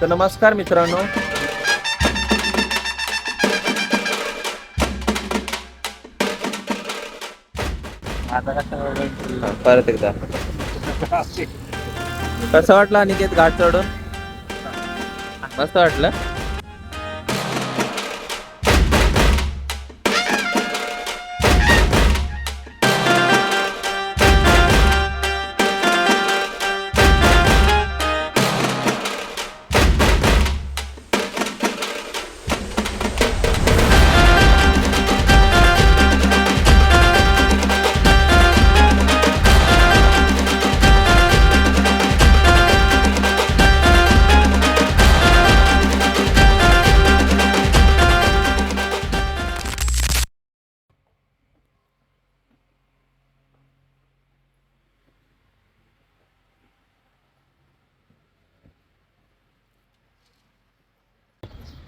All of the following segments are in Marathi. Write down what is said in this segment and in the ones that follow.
तर नमस्कार मित्रांनो. परत एकदा. कसं वाटलं अनिकेत घाट चढून? मस्त वाटलं?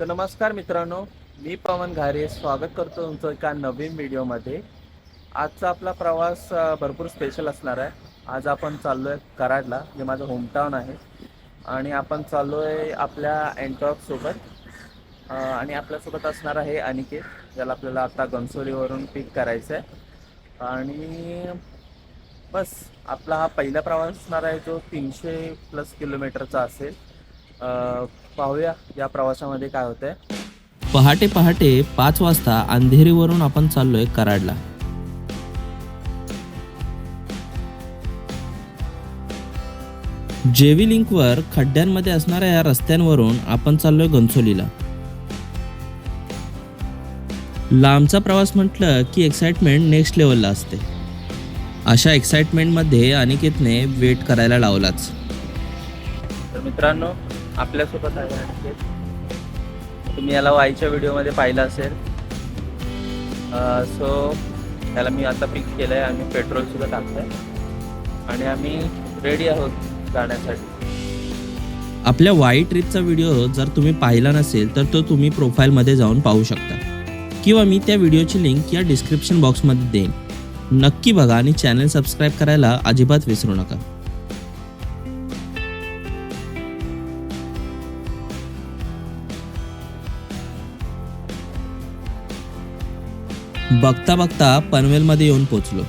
तर नमस्कार मित्रांनो मी पवन घारे. स्वागत करतो तुमचं एका नवीन व्हिडिओमध्ये. आजचा आपला प्रवास भरपूर स्पेशल असणार आहे. आज आपण चाललो आहे कराडला जे माझं होमटाऊन आहे. आणि आपण चाललो आहे आपल्या अँटॉकसोबत आणि आपल्यासोबत असणार आहे अनिकेत ज्याला आपल्याला आता गणसोलीवरून पिक करायचं आहे आणि बस आपला हा पहिला प्रवास असणार आहे जो तीनशे प्लस किलोमीटरचा असेल. पाहूया या प्रवासामध्ये काय होतंय. पहाटे पहाटे पाच वाजता अंधेरीवरून आपण चाललोय कराडला. जेवी लिंकवर खड्ड्यांमध्ये असणाऱ्या या रस्त्यांवरून आपण चाललोय घनसोलीला लांबचा प्रवास म्हटलं की एक्साइटमेंट नेक्स्ट लेवलला असते. अशा एक्साइटमेंटमध्ये अनिकेतने वेट करायला लावलाच. तर मित्रांनो आपल्यासोबत आहे आणखी. तुम्ही याला वाईच्या व्हिडिओमध्ये पाहिलं असेल. सो त्याला मी आता पिक केलं आहे आम्ही पेट्रोलसुद्धा टाकलं आहे आणि आम्ही रेडी आहोत जाण्यासाठी. आपल्या वाई ट्रिपचा व्हिडिओ जर तुम्ही पाहिला नसेल तर तो तुम्ही प्रोफाईलमध्ये जाऊन पाहू शकता. किंवा मी त्या व्हिडिओची लिंक या डिस्क्रिप्शन बॉक्समध्ये देईन. नक्की बघा आणि चॅनल सबस्क्राईब करायला अजिबात विसरू नका. बघता बघता पनवेलमध्ये येऊन पोचलो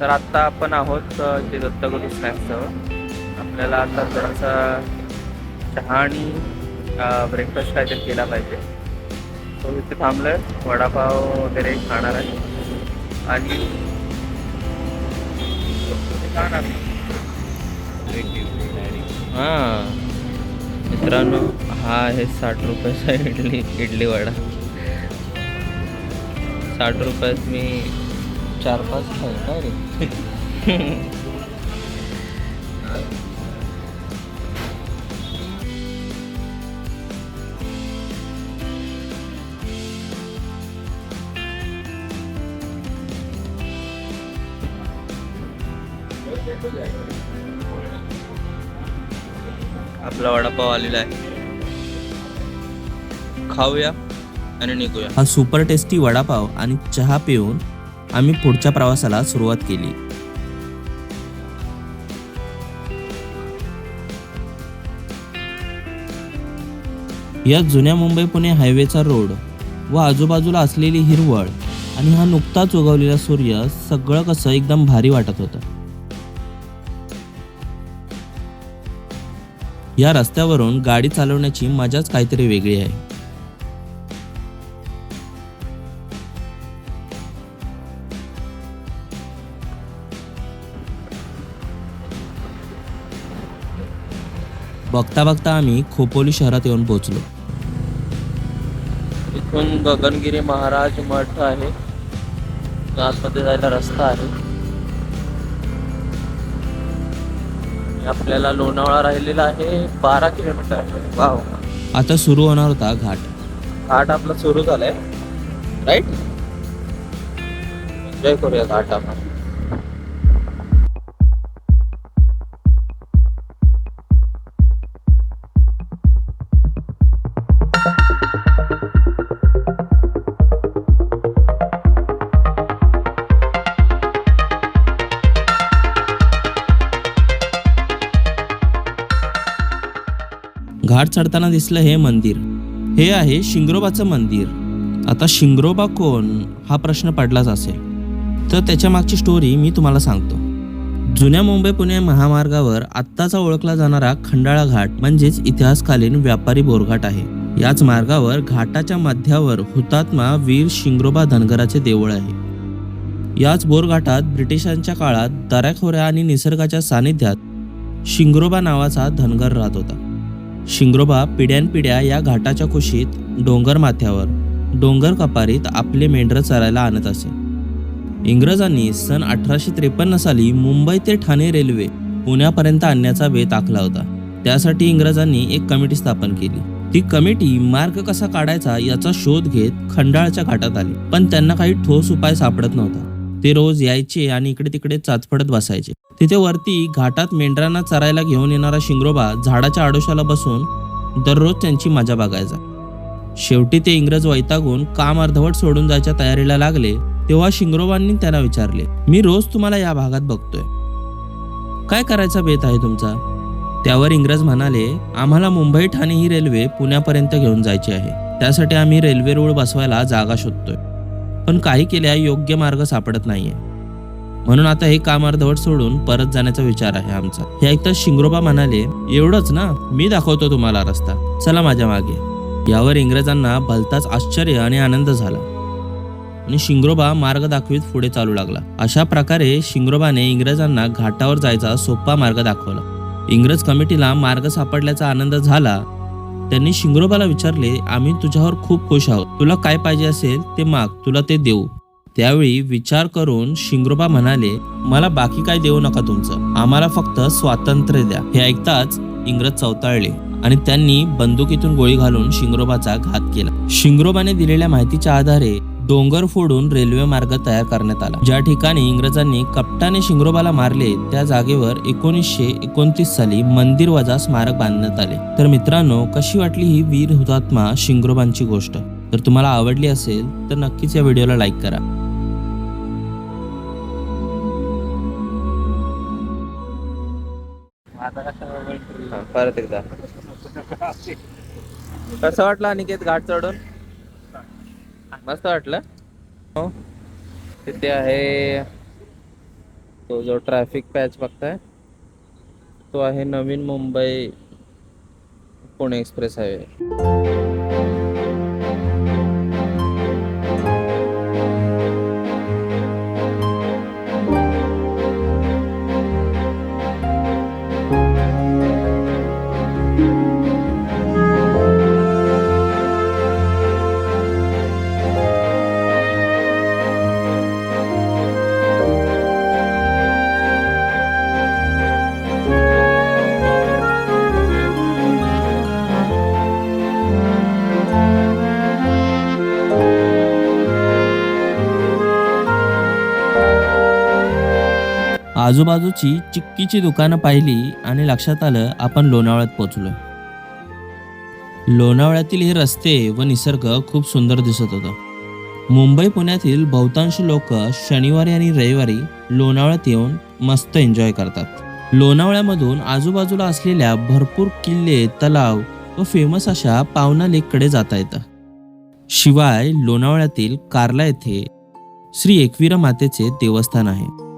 तर आत्ता आपण आहोत जे ते दत्तगुरु स्नॅक्सजवळ आपल्याला आता थोडासा चहा आणि ब्रेकफास्ट काय तरी केला पाहिजे. तो इथे थांबलोय. वडापाव वगैरे खाणार आहे. आणि हां. मित्रांनो हा आहे साठ रुपयाचा इडली इडली वडा. साठ रुपयात मी चार पाच खाईल का रे? आपला वडापाव आलेला आहे. खाऊया आणि निघूया. हा सुपर टेस्टी वडापाव आणि चहा पिऊन आम्ही पुढच्या प्रवासाला सुरुवात केली. या जुन्या मुंबई पुणे हायवेचा रोड व आजूबाजूला असलेली हिरवळ आणि हा नुकताच उगवलेला सूर्य सगळं कसं एकदम भारी वाटत होतं. या रस्त्यावरून गाडी चालवण्याची मजाच काहीतरी वेगळी आहे. बघता बघता आम्ही खोपोली शहरात येऊन पोहोचलो. इथून गगनगिरी महाराज मठ आहे. आतमध्ये जायला रस्ता आहे. आपल्याला लोणावळा राहिलेला आहे बारा किलोमीटर. वाव. आता सुरू होणार होता घाट. घाट आपला सुरू झालाय. राईट एन्जॉय करूया घाट आपण. घाट चढताना दिसलं हे मंदिर. हे आहे शिंगरोबाचं मंदिर. आता शिंगरोबा कोण? हा प्रश्न पडलाच असेल. तर त्याच्या मागची स्टोरी मी तुम्हाला सांगतो. जुन्या मुंबई पुणे महामार्गावर आत्ताचा ओळखला जाणारा खंडाळा घाट म्हणजेच इतिहासकालीन व्यापारी बोरघाट आहे. याच मार्गावर घाटाच्या मध्यावर हुतात्मा वीर शिंगरोबा धनगराचे देऊळ आहे. याच बोरघाटात ब्रिटिशांच्या काळात दऱ्याखोऱ्या आणि निसर्गाच्या सानिध्यात शिंगरोबा नावाचा धनगर राहत होता. शिंगरोबा पिढ्यानपिढ्या या घाटाच्या कुशीत डोंगर माथ्यावर डोंगर कपारीत आपले मेंढर चरायला आणत असे. इंग्रजांनी सन अठराशे त्रेपन्न साली मुंबई ते ठाणे रेल्वे पुण्यापर्यंत आणण्याचा बेत आखला होता. त्यासाठी इंग्रजांनी एक कमिटी स्थापन केली. ती कमिटी मार्ग कसा काढायचा याचा शोध घेत खंडाळच्या घाटात आली. पण त्यांना काही ठोस उपाय सापडत नव्हता. ते रोज यायचे आणि इकडे तिकडे चाचपडत बसायचे. तिथे वरती घाटात मेंढरांना चरायला घेऊन येणारा शिंगरोबा झाडाच्या आडोशाला बसून दररोज त्यांची मजा बघायचा. शेवटी ते इंग्रज वैतागून काम अर्धवट सोडून जायच्या तयारीला लागले तेव्हा शिंगरोबांनी त्यांना विचारले मी रोज तुम्हाला या भागात बघतोय. काय करायचा बेत आहे तुमचा? त्यावर इंग्रज म्हणाले आम्हाला मुंबई ठाणे ही रेल्वे पुण्यापर्यंत घेऊन जायची आहे. त्यासाठी आम्ही रेल्वे रूळ बसवायला जागा शोधतोय. पण काही केल्या योग्य मार्ग सापडत नाहीये. म्हणून आता हे काम अर्धवट सोडून परत जाण्याचा विचार आहे आमचा. हे ऐकता शिंगरोबा म्हणाले एवढंच ना? मी दाखवतो तुम्हाला रस्ता. चला माझ्या मागे. यावर इंग्रजांना भलताच आश्चर्य आणि आनंद झाला. आणि शिंगरोबा मार्ग दाखवीत पुढे चालू लागला. अशा प्रकारे शिंगरोबाने इंग्रजांना घाटावर जायचा सोपा मार्ग दाखवला. इंग्रज कमिटीला मार्ग सापडल्याचा आनंद झाला त्यांनी शिंगरोबाला विचारले आम्ही तुझ्यावर खूप खुश आहोत. तुला काय पाहिजे असेल ते माग तुला ते देऊ. त्यावेळी विचार करून शिंगरोबा म्हणाले मला बाकी काय देऊ नका तुमचं. आम्हाला फक्त स्वातंत्र्य द्या. हे ऐकताच इंग्रज चौताळले आणि त्यांनी बंदुकीतून गोळी घालून शिंगरोबाचा घात केला. शिंगरोबाने दिलेल्या माहितीच्या आधारे डोंगर फोडून रेल्वे मार्ग तयार करण्यात आला. ज्या ठिकाणी इंग्रजांनी कप्टाने शिंगरोबाला मारले त्या जागेवर एकोणीसशे एकोणतीस साली मंदिर वजा स्मारक बांधण्यात आले. तर मित्रांनो कशी वाटली ही वीर हुतात्मा शिंगरोबांची गोष्ट? जर तुम्हाला आवडली असेल तर नक्कीच या व्हिडिओला लाईक करा. परत एकदा. कसं वाटलं अनिकेत घाट चढून? मस्त वाटलं. हो. तिथे आहे. तो जो ट्रॅफिक पॅच बघताय तो आहे नवीन मुंबई पुणे एक्सप्रेस हायवे आजूबाजूची चिक्कीची दुकानं पाहिली आणि लक्षात आलं आपण लोणावळ्यात पोहोचलोय. लोणावळ्यातील हे रस्ते व निसर्ग खूप सुंदर दिसत होता. मुंबई पुण्यातील बहुतांश लोक शनिवारी आणि रविवारी लोणावळ्यात येऊन मस्त एन्जॉय करतात. लोणावळ्यामधून आजूबाजूला असलेल्या भरपूर किल्ले तलाव व फेमस अशा पावना लेककडे जाता येतं. शिवाय लोणावळ्यातील कार्ला येथे श्री एकविरा मातेचे देवस्थान आहे.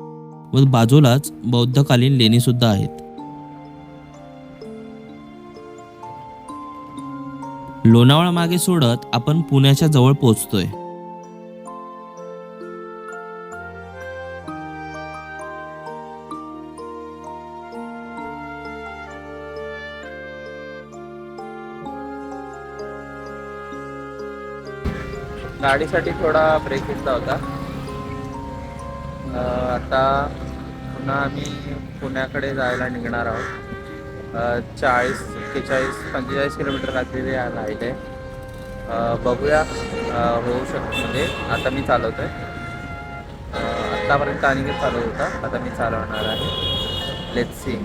व बाजूलाच बौद्धकालीन लेणी सुद्धा आहेत. लोणावळा मागे सोडत आपण पुण्याच्या जवळ पोहोचतोय. गाडीसाठी थोडा ब्रेक घेतला होता. आता पुन्हा आम्ही पुण्याकडे जायला निघणार आहोत. चाळीस एक्केचाळीस पंचेचाळीस किलोमीटर काहीतरी आहे आहे बघूया होऊ शकतो म्हणजे. आता मी चालवतो आहे आत्तापर्यंत अनिकेत चालवत होता. आता मी चालवणार आहे. लेट सी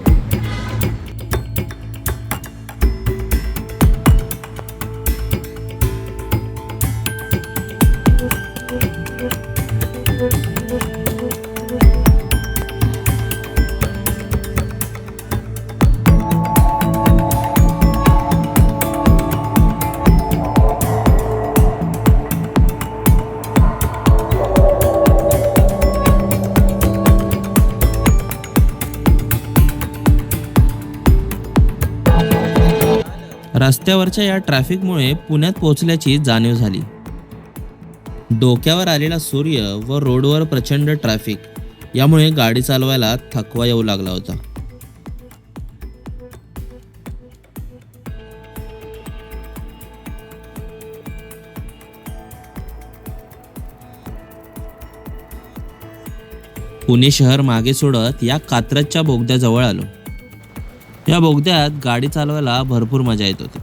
रस्त्यावरच्या या ट्रॅफिकमुळे पुण्यात पोहोचल्याची जाणीव झाली. डोक्यावर आलेला सूर्य व रोडवर प्रचंड ट्रॅफिक यामुळे गाडी चालवायला थकवा येऊ लागला होता. पुणे शहर मागे सोडत या कात्रजच्या बोगद्याजवळ आलो. या बोगद्यात गाडी चालवायला भरपूर मजा येत होती.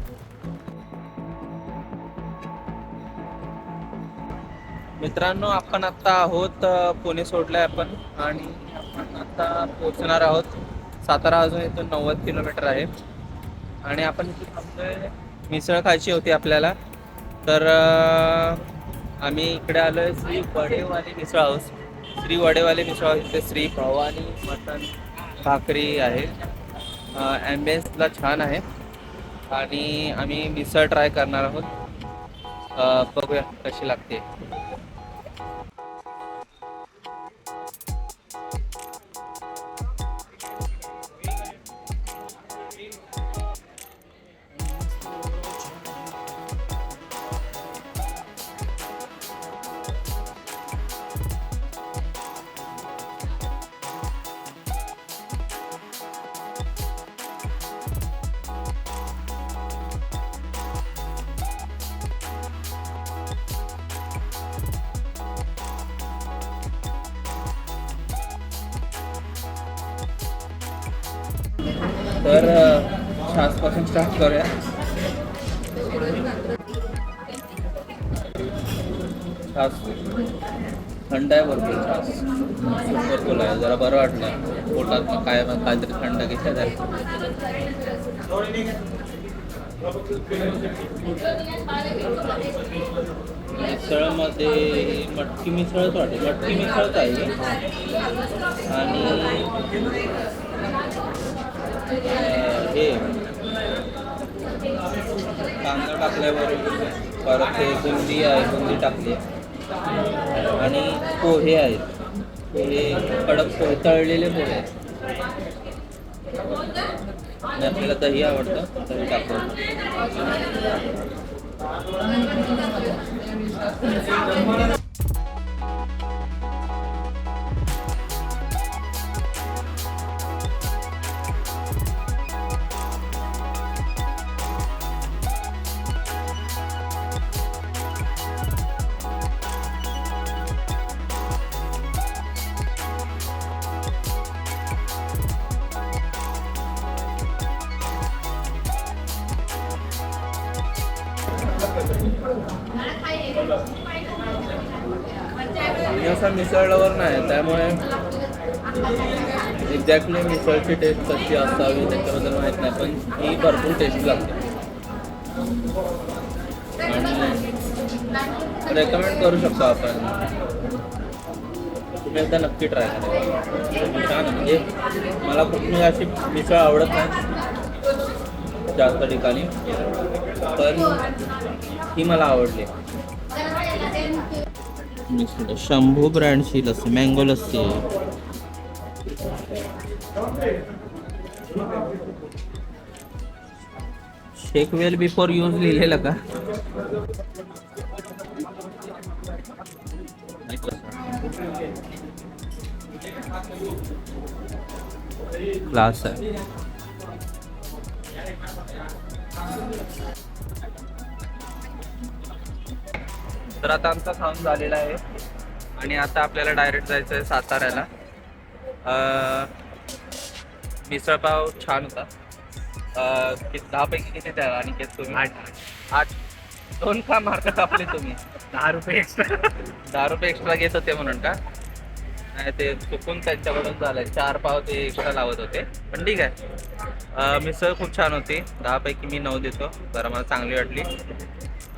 मित्रांनो आपण आता आहोत पुणे सोडलाय आपण आणि आपण आता पोहोचणार आहोत. सातारा अजून इथून नव्वद किलोमीटर आहे. आणि आपण इथे मिसळ खायची होती आपल्याला. तर आम्ही इकडे आलोय श्री वडेवाली मिसळ हाऊस. श्री वडेवाले मिसळ हाऊस इथे श्री भवानी मटन भाकरी आहे. ॲम्बियन्सला छान आहे. आणि आम्ही मिसळ ट्राय करणार आहोत. बघूया कशी लागते. तर छासपासून स्टार्ट करूया. छास. थंड आहे भरपूर छास. सुपर फुल आहे. जरा बरं वाटलं. पोटात मग काय मग काहीतरी थंड घेतल्या जाईल मिसळमध्ये मटकी मिसळच वाटेल मटकी मिसळच आहे. आणि हे. कांदा टाकल्यावर परत हे बुंदी आहे बुंदी टाकली. आणि पोहे आहेत. पोहे कडक पोहे तळलेले पोहे. आहेत आणि आपल्याला दही आवडतं दही टाकतो. मी असा मिसळल्यावर नाही त्यामुळे एक्झॅक्टली मिसळची टेस्ट कशी असावी त्याच्याबद्दल माहीत नाही पण ही भरपूर टेस्ट लागते. आणि रेकमेंड करू शकतो आपण. तुम्ही एकदा नक्की ट्राय करा. छान म्हणजे मला कुठली अशी मिसळ आवडत नाही. जास्त ठिकाणी. पण ही मला आवडली. शंभू ब्रँडची lassi mango lassi. Shake well before use लिहिलेलं का? क्लास आहे. तर आता आमचा खाऊन झालेला आहे. आणि आता आपल्याला डायरेक्ट जायचं आहे साताऱ्याला मिसळपाव छान होता. दहापैकी किती द्या आणि तुम्ही? आठ. आठ. दोन का मार्क कापले तुम्ही? दहा रुपये एक्स्ट्रा दहा रुपये एक्स्ट्रा घेत होते म्हणून का? नाही ते चुकून त्यांच्याकडून झालंय. चार पाव ते एक्स्ट्रा लावत होते. पण ठीक आहे. मिसळ खूप छान होती. दहापैकी मी नऊ देतो. जरा मला चांगली वाटली.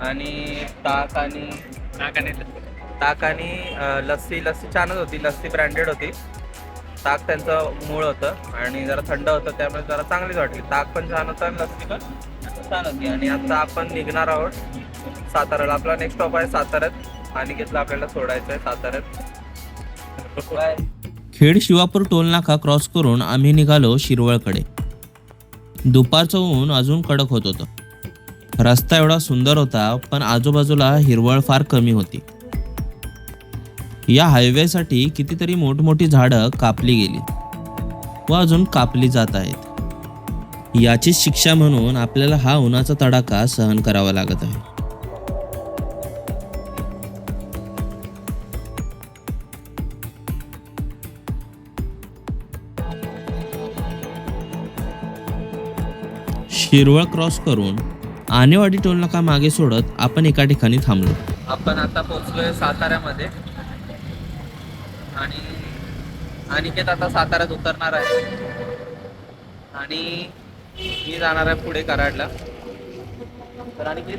आणि ताक आणि नाकाने ताक आणि अं, लस्सी. लस्सी छानच होती. लस्सी ब्रँडेड होती. ताक त्यांचं मूळ होतं आणि जरा थंड होतं त्यामुळे जरा चांगलीच वाटली. ताक पण छान होतं आणि लस्सी पण छान होती. आणि आता आपण निघणार आहोत साताऱ्याला. आपला नेक्स्ट स्टॉप आहे साताऱ्यात. आणि घेतलं आपल्याला सोडायचं आहे साताऱ्यात. बाय. खेड शिवापूर टोल नाका क्रॉस करून आम्ही निघालो शिरवळकडे. दुपारचं ऊन अजून कडक होत होतं. रस्ता एवढा सुंदर होता पण आजूबाजूला हिरवळ फार कमी होती. या हायवेसाठी कितीतरी मोठमोठी झाडं कापली गेली व अजून कापली जात आहेत. याची शिक्षा म्हणून आपल्याला हा उन्हाचा तडाखा सहन करावा लागत आहे. शिरवळ क्रॉस करून आनेवाडी टोल नाका मागे सोडत आपण एका ठिकाणी थांबलो. आपण आता पोहोचलोय साताऱ्यामध्ये. आणि अनिकेत आता साताऱ्यात उतरणार आहे. आणि मी जाणार आहे पुढे कराडला. तर अनिकेत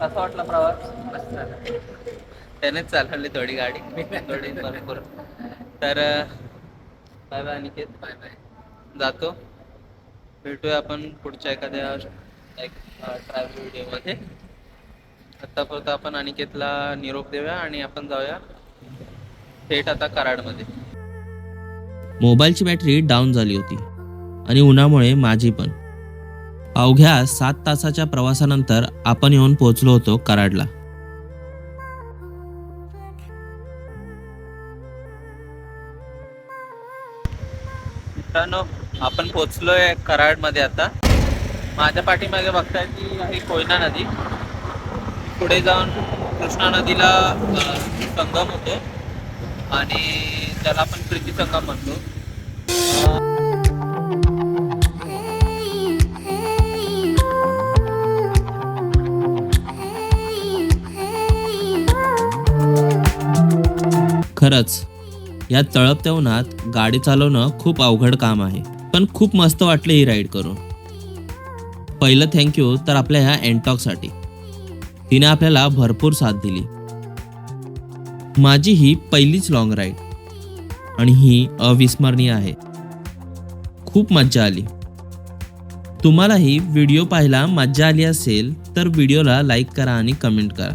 कसा वाटला प्रवास? मस्त त्यानेच चालवली थोडी गाडी. थोडी भरपूर. तर bye bye Aniket. Bye bye. जातो. भेटूया आपण पुढच्या एखाद्या एक ट्रॅव्हल व्हिडिओमध्ये आतापर्यंत आपण अनिकेतला निरोप देऊया आणि आपण जाऊया थेट आता कराडमध्ये. मोबाईलची बॅटरी डाऊन झाली होती आणि उन्हामुळे माझी पण. अवघ्या सात तासाच्या प्रवासानंतर आपण येऊन पोहोचलो होतो कराडला. आपण पोचलोय कराडमध्ये आता. माझ्या पाठीमागे बघताय ती आहे कोयना नदी. पुढे जाऊन कृष्णा नदीला संगम होतो. आणि त्याला आपण प्रीती संगम म्हणतो. खरंच या तळपत्या उन्हात गाडी चालवणं खूप अवघड काम आहे. पण खूप मस्त वाटलं ही राईड करून. पहिलं थँक्यू तर आपल्या ह्या एनटॉकसाठी तिने आपल्याला भरपूर साथ दिली. माझी ही पहिलीच लॉंग राईड आणि ही अविस्मरणीय आहे. खूप मज्जा आली. तुम्हालाही व्हिडिओ पाहायला मज्जा आली असेल तर व्हिडिओला लाईक करा आणि कमेंट करा.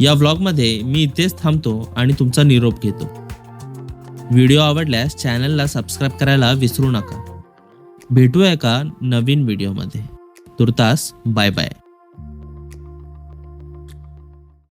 या व्लॉगमध्ये मी इथेच थांबतो आणि तुमचा निरोप घेतो. व्हिडिओ आवडल्यास चॅनलला सबस्क्राईब करायला विसरू नका. भेटूया का नवीन व्हिडिओमध्ये. तुर्तास बाय बाय.